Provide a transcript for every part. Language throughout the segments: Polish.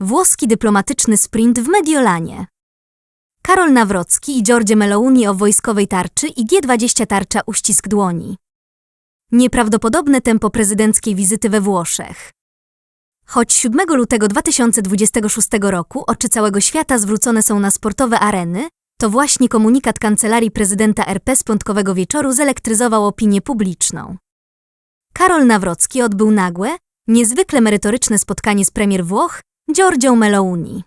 Włoski dyplomatyczny sprint w Mediolanie. Karol Nawrocki i Giorgio Meloni o wojskowej tarczy i G20 tarcza uścisk dłoni. Nieprawdopodobne tempo prezydenckiej wizyty we Włoszech. Choć 7 lutego 2026 roku oczy całego świata zwrócone są na sportowe areny, to właśnie komunikat kancelarii prezydenta RP z piątkowego wieczoru zelektryzował opinię publiczną. Karol Nawrocki odbył nagłe, niezwykle merytoryczne spotkanie z premier Włoch, Giorgią Meloni.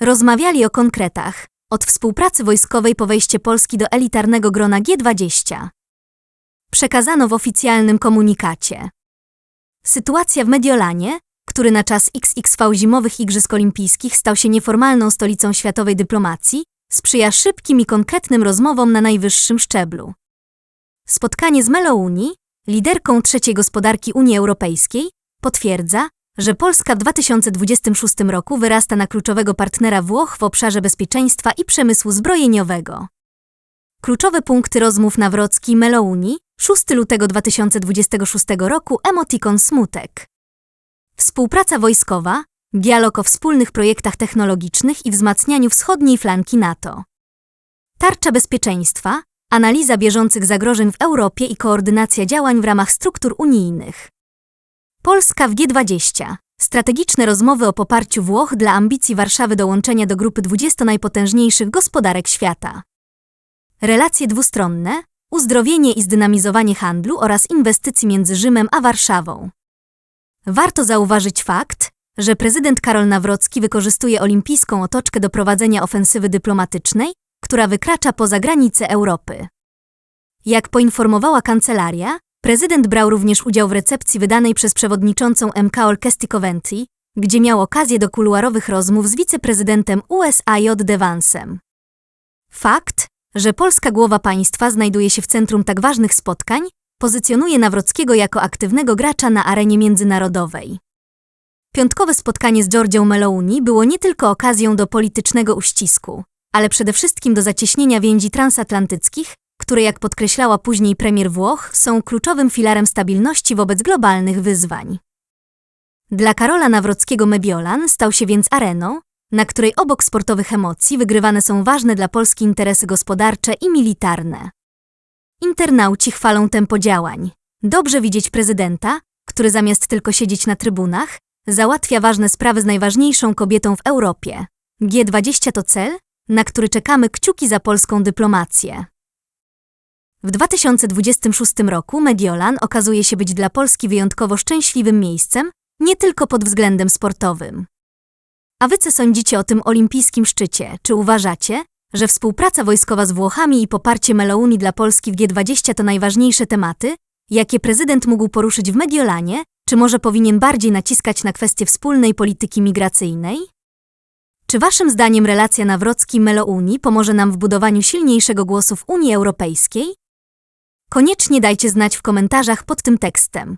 Rozmawiali o konkretach, od współpracy wojskowej po wejście Polski do elitarnego grona G20. Przekazano w oficjalnym komunikacie. Sytuacja w Mediolanie, który na czas XXV zimowych Igrzysk Olimpijskich stał się nieformalną stolicą światowej dyplomacji, sprzyja szybkim i konkretnym rozmowom na najwyższym szczeblu. Spotkanie z Meloni, liderką trzeciej gospodarki Unii Europejskiej, potwierdza, że Polska w 2026 roku wyrasta na kluczowego partnera Włoch w obszarze bezpieczeństwa i przemysłu zbrojeniowego. Kluczowe punkty rozmów Nawrocki i Meloni, 6 lutego 2026 roku, emotikon smutek. Współpraca wojskowa, dialog o wspólnych projektach technologicznych i wzmacnianiu wschodniej flanki NATO. Tarcza bezpieczeństwa, analiza bieżących zagrożeń w Europie i koordynacja działań w ramach struktur unijnych. Polska w G20. Strategiczne rozmowy o poparciu Włoch dla ambicji Warszawy dołączenia do grupy 20 najpotężniejszych gospodarek świata. Relacje dwustronne, uzdrowienie i zdynamizowanie handlu oraz inwestycji między Rzymem a Warszawą. Warto zauważyć fakt, że prezydent Karol Nawrocki wykorzystuje olimpijską otoczkę do prowadzenia ofensywy dyplomatycznej, która wykracza poza granice Europy. Jak poinformowała kancelaria, prezydent brał również udział w recepcji wydanej przez przewodniczącą MK Orkesty Coventry, gdzie miał okazję do kuluarowych rozmów z wiceprezydentem USA J. Devansem. Fakt, że polska głowa państwa znajduje się w centrum tak ważnych spotkań, pozycjonuje Nawrockiego jako aktywnego gracza na arenie międzynarodowej. Piątkowe spotkanie z Giorgią Meloni było nie tylko okazją do politycznego uścisku, ale przede wszystkim do zacieśnienia więzi transatlantyckich, które, jak podkreślała później premier Włoch, są kluczowym filarem stabilności wobec globalnych wyzwań. Dla Karola Nawrockiego Mediolan stał się więc areną, na której obok sportowych emocji wygrywane są ważne dla Polski interesy gospodarcze i militarne. Internauci chwalą tempo działań. Dobrze widzieć prezydenta, który zamiast tylko siedzieć na trybunach, załatwia ważne sprawy z najważniejszą kobietą w Europie. G20 to cel, na który czekamy kciuki za polską dyplomację. W 2026 roku Mediolan okazuje się być dla Polski wyjątkowo szczęśliwym miejscem, nie tylko pod względem sportowym. A wy co sądzicie o tym olimpijskim szczycie? Czy uważacie, że współpraca wojskowa z Włochami i poparcie Meloni dla Polski w G20 to najważniejsze tematy, jakie prezydent mógł poruszyć w Mediolanie, czy może powinien bardziej naciskać na kwestie wspólnej polityki migracyjnej? Czy waszym zdaniem relacja Nawrocki-Meloni pomoże nam w budowaniu silniejszego głosu w Unii Europejskiej? Koniecznie dajcie znać w komentarzach pod tym tekstem.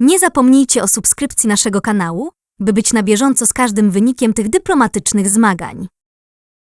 Nie zapomnijcie o subskrypcji naszego kanału, by być na bieżąco z każdym wynikiem tych dyplomatycznych zmagań.